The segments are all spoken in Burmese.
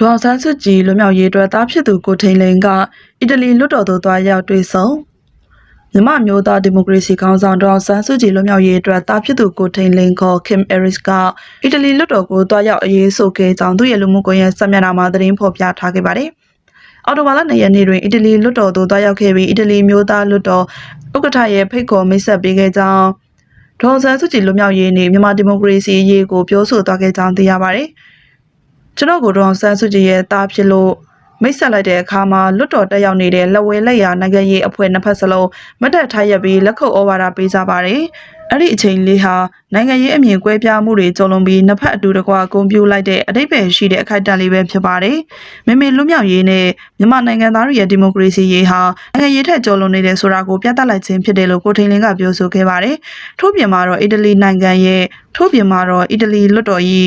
ဒေါ်အောင်ဆန်းစုကြည်လွတ်မြောက်ရေးအတွက်တားဖြစ်သူကိုထိန်လင်းကအီတလီလွတ်တော်သို့သွားရောက်တွေ့ဆုံမြမမျိုးသားဒီမိုကရေစီခေါင်းဆောင်ဒေါ်အောင်ဆန်းစုကြည်လွတ်မြောက်ရေးအတွက်တားဖြစ်သူကိုထိန်လင်းခေါ် Kim Eris ကအီတလီလွတ်တော်ကိုသွားရောက်အရေးဆိုခဲ့ကြောင်းသူရဲ့လူမှုကွန်ရက်ဆက်မျက်နှာမှာသတင်းဖော်ပြထားခဲ့ပါတယ်။အော်တိုဘာလ၂ရက်နေ့တွင်အီတလီလွတ်တော်သို့သွားရောက်ခဲ့ပြီးအီတလီမျိုးသားလွတ်တော်ဥက္ကဋ္ဌရဲ့ဖိတ်ခေါ်မိတ်ဆက်ပေးခဲ့ကြောင်းဒေါ်အောင်ဆန်းစုကြည်လွတ်မြောက်ရေးနေ့မြန်မာဒီမိုကရေစီအရေးကိုပြောဆိုသွားခဲ့ကြောင်းသိရပါတယ်။ ကျွန်တော်ကိုတော့ဆန်းစုကြည်ရဲ့တားဖြစ်လို့မိတ်ဆက်လိုက်တဲ့အခါမှာလွတ်တော်တက်ရောက်နေတဲ့လက်ဝဲလက်ရာနိုင်ငံရေးအဖွဲ့နှစ်ဖက်စလုံးမတ်တက်ထားရပြီးလက်ခုပ်ဩဝါဒပေးကြပါတယ်။အဲ့ဒီအချိန်လေးဟာနိုင်ငံရေးအမြင်ကွဲပြားမှုတွေကြုံလွန်ပြီးနှစ်ဖက်အတူတကွဂုံပြူလိုက်တဲ့အတိတ်ပဲရှိတဲ့အခိုက်အတန့်လေးပဲဖြစ်ပါတယ်။မမေလွတ်မြောက်ရေးနဲ့မြန်မာနိုင်ငံသားတွေရဲ့ဒီမိုကရေစီရေးဟာနိုင်ငံရေးထက်ကျော်လွန်နေတယ်ဆိုတာကိုပြသလိုက်ခြင်းဖြစ်တယ်လို့ကိုထိန်လင်းကပြောဆိုခဲ့ပါတယ်။ထို့ပြင်မှာတော့အီတလီနိုင်ငံရဲ့ထို့ပြင်မှာတော့အီတလီလွတ်တော်၏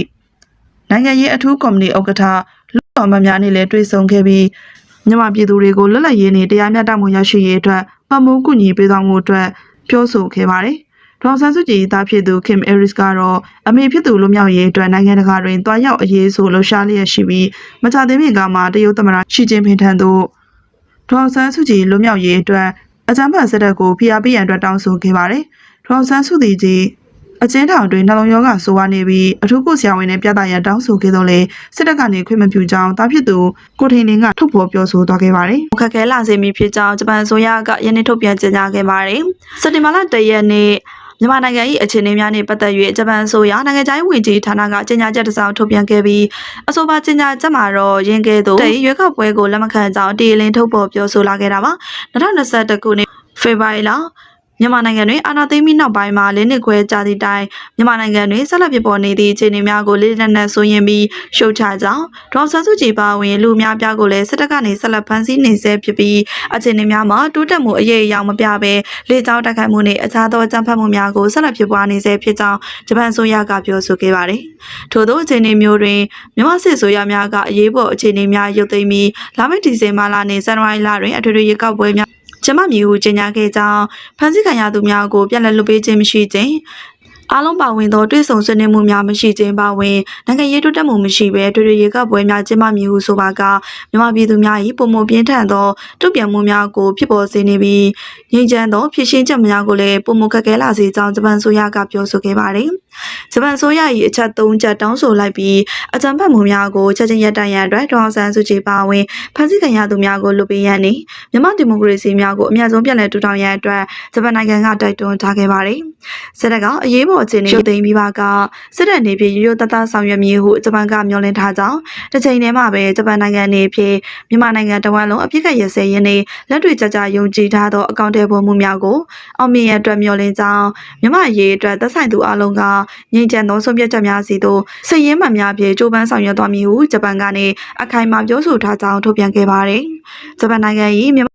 နိုင်ငံရေးအထူးကော်မတီဥက္ကဋ္ဌလွှတ်တော်အမတ်များနဲ့လည်းတွေ့ဆုံခဲ့ပြီးမြန်မာပြည်သူတွေကိုလွတ်လပ်ရေးနဲ့တရားမျှတမှုရရှိရေးအတွက်ပတ်မိုးကူညီပေးသွားမှုအတွက်ပြောဆိုခဲ့ပါတယ်။ဒေါ်ဆန်းစုကြည်သားဖြစ်သူ Kim Eris ကတော့အမေဖြစ်သူလွတ်မြောက်ရေးအတွက်နိုင်ငံတကာတွင်တွားရောက်အရေးဆိုလှုပ်ရှားလျက်ရှိပြီးမကြသေးမီကမှတရုတ်သမ္မတရှီကျင်းပင်ထံသို့ဒေါ်ဆန်းစုကြည်လွတ်မြောက်ရေးအတွက်အကြမ်းဖက်စစ်တပ်ကိုဖိအားပေးရန်အတွက်တောင်းဆိုခဲ့ပါတယ်။ဒေါ်ဆန်းစုကြည်ကြီး အကျဉ်းထောင်တွင်နှလုံးရောဂါဆိုးဝါးနေပြီးအထူးကုဆရာဝန်နဲ့ပြသရန်တောင်းဆိုခဲ့တော့လေစစ်တပ်ကနေခွင့်မပြုကြောင်းတားဖြစ်သူကိုထိန်လင်းကထုတ်ဖော်ပြောဆိုသွားခဲ့ပါတယ်။ခက်ခဲလာစေမည်ဖြစ်ကြောင်းဂျပန်ဆိုရကယနေ့ထုတ်ပြန်ကြေညာခဲ့ပါတယ်။စက်တင်ဘာလ၁ရက်နေ့မြန်မာနိုင်ငံ၏အခြေအနေများနှင့်ပတ်သက်၍ဂျပန်ဆိုရနိုင်ငံခြားရေးဝန်ကြီးဌာနကကြေညာချက်တစ်စောင်ထုတ်ပြန်ခဲ့ပြီးအဆိုပါကြေညာချက်မှာတော့ရင်းကဲသို့တရွေးကောက်ပွဲကိုလက်မခံကြောင်းတီလင်းထုတ်ဖော်ပြောဆိုလာခဲ့တာပါ။2021ခုနှစ်ဖေဖော်ဝါရီလ မြန်မာနိုင်ငံတွင်အာဏာသိမ်းပြီးနောက်ပိုင်းမှာလင်းနစ်ခွဲကြသည့်တိုင်မြန်မာနိုင်ငံတွင်ဆက်လက်ဖြစ်ပေါ်နေသည့်အခြေအနေများကိုလေးနက်နက်ဆိုရင်ပြီးရှုတ်ချကြောင်းဒေါ်ဆန်းစုကြည်ပါဝင်လူအများပြားကိုလည်းစစ်တပ်ကနေဆက်လက်ဖမ်းဆီးနေဆဲဖြစ်ပြီးအခြေအနေများမှာတိုးတက်မှုအရေးအယောင်မပြဘဲလေကြောင်းတိုက်ခိုက်မှုနှင့်အခြားသောအကြမ်းဖက်မှုများကိုဆက်လက်ဖြစ်ပွားနေဆဲဖြစ်ကြောင်းဂျပန်ဆိုရကပြောဆိုခဲ့ပါတယ်။ထို့သောအခြေအနေမျိုးတွင်မြန်မာစစ်ဆိုရများကအရေးပေါ်အခြေအနေများရုပ်သိမ်းပြီးလာမယ့်ဒီဇင်ဘာလနှင့်ဇန်နဝါရီလတွင်အထွေထွေရေကောက်ပွဲများ ကျမမျိုးကိုကြေညာခဲ့ကြောင်းဖန်ဆီးခံရသူများကိုပြက်လက်လွတ်ပေးခြင်းမရှိခြင်းအားလုံးပါဝင်သောတွေ့ဆုံဆွေးနွေးမှုများမရှိခြင်းပါဝင်နိုင်ငံရေးတိုးတက်မှုမရှိဘဲတွေ့ရရေကပွဲများကျင်းပမည်ဟုဆိုပါကမြန်မာပြည်သူများ၏ပုံမပြင်းထန်သောတုတ်ပြန်မှုများကိုဖြစ်ပေါ်စေနေပြီးငြိမ်းချမ်းသောဖြစ်ရှင်းချက်များကိုလည်းပုံမခက်ခဲလာစေကြောင်းဂျပန်ဆိုရကပြောဆိုခဲ့ပါတယ်။ဂျပန်ဆိုရ၏အချက်၃ချက်တောင်းဆိုလိုက်ပြီးအကြံဖတ်မှုများကိုချက်ချင်းရပ်တန့်ရန်အတွက်ဒေါအောင်ဆန်းစုကြည်ပါဝင်ဖန်ဆီးခံရသူများကိုလွတ်ပေးရန်နှင့်မြန်မာဒီမိုကရေစီများကိုအများဆုံးပြန်လည်ထူထောင်ရန်အတွက်ဂျပန်နိုင်ငံကတိုက်တွန်းထားခဲ့ပါတယ်။စစ်တပ်ကအရေးပေါ်အခြေအနေရုပ်သိမ်းပြီးပါကစစ်တပ်အနေဖြင့်ရိုးရိုးသားသားဆောင်ရွက်မည်ဟုဂျပန်ကမျှော်လင့်ထားကြောင်းတစ်ချိန်တည်းမှာပဲဂျပန်နိုင်ငံအနေဖြင့်မြန်မာနိုင်ငံတဝန်းလုံးအပြစ်ခတ်ရစဲရင်းနဲ့လက်တွေ့ကြကြယုံကြည်ထားသောအကောင့်တွေပေါ်မှုများကိုအောင်မြင်ရန်အတွက်မျှော်လင့်ကြောင်းမြန်မာရေးအတွက်သက်ဆိုင်သူအလုံးကငြိမ်းချမ်းသောဆုံးဖြတ်ချက်များစီသို့စည်ရင်းမှန်များဖြင့်ကြိုးပမ်းဆောင်ရွက်သွားမည်ဟုဂျပန်ကနေအခိုင်အမာပြောဆိုထားကြောင်းထုတ်ပြန်ခဲ့ပါတယ်။ဂျပန်နိုင်ငံ၏